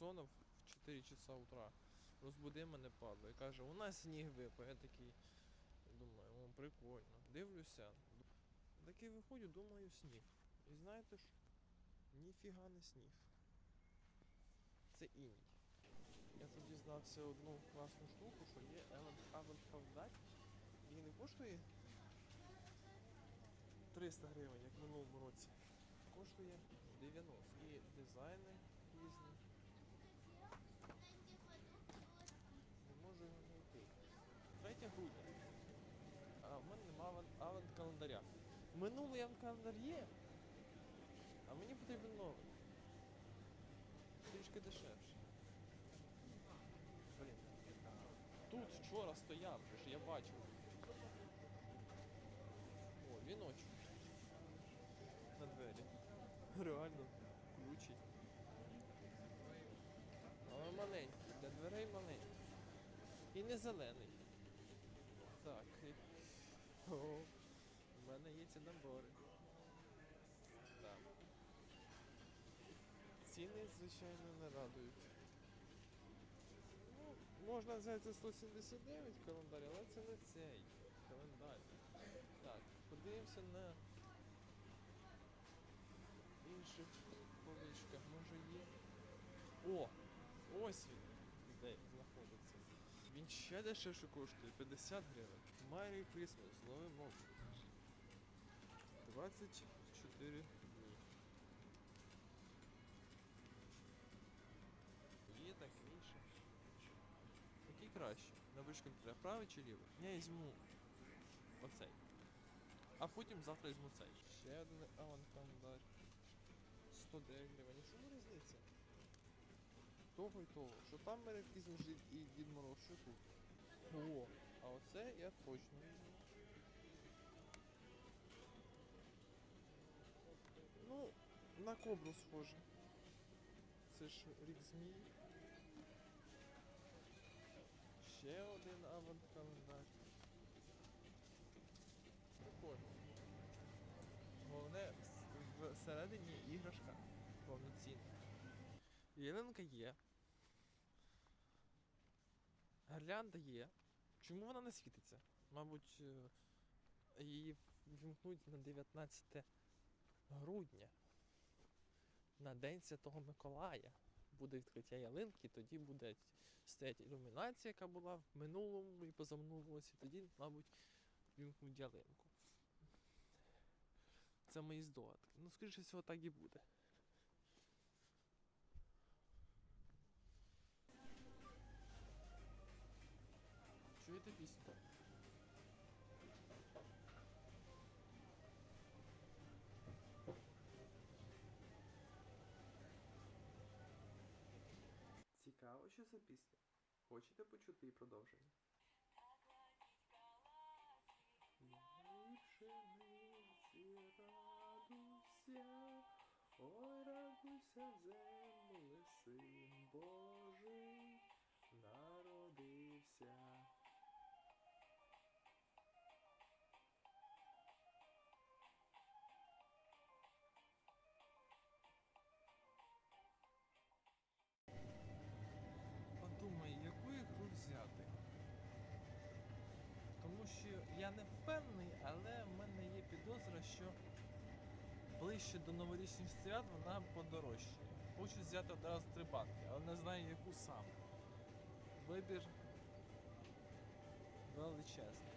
Херсона в 4 часа утра. Розбудив мене падло і каже, у нас сніг випав. Я такий думаю, о, прикольно. Дивлюся. Такий виходжу, думаю, сніг. І знаєте що? Ніфіга не сніг. Це іній. Я тут дізнався одну класну штуку, що є Event І не коштує 300 гривень, як в минулому році. Коштує 90. І дизайни різні. Не можу його знайти. 3 грудня. А в мене нема авант календаря. Минулий авант є. А мені потрібен новий. Трішки дешевше. Блін. Тут вчора стояв, вже я бачив. О, віночок. На двері. Реально, ключі. Але маленький, для дверей маленький. І не зелений. Так. О, у мене є ці набори. Так. Ціни, звичайно, не радують. Ну, можна взяти 179 календар, але це не цей календар. Так, подивимося на інших поличках. Може є. О! Ось він де знаходиться. Він ще дешевше коштує 50 гривень. Merry Christmas, новий мов. 24 дні. Є так інше. Який краще? На вишках треба правий чи лівий? Я візьму оцей. А потім завтра візьму цей. Ще один аванкалендар. 109 гривень. Що різниця? Того і того. Що там Christmas і Дід Мороз, що тут? О, а оце я точно візьму. На кобру схоже. Це ж рік змій. Ще один авант календар. Прикольно. Головне всередині іграшка повноцінна. Ялинка є. Гірлянда є. Чому вона не світиться? Мабуть, е, її вімкнуть на 19 грудня. На День Святого Миколая буде відкриття ялинки, тоді буде стоять ілюмінація, яка була в минулому і позаминулому році, тоді, мабуть, вімкнуть ялинку. Це мої здогадки. Ну, скоріше всього, так і буде. Чуєте пісню? Цікаво, що за пісня. Хочете почути і продовження? Ой, пшениці, радуйся, ой, радуйся, земле, син Божий Що я не впевнений, але в мене є підозра, що ближче до новорічних свят вона подорожчає. Хочу взяти одразу три банки, але не знаю яку саме. Вибір величезний.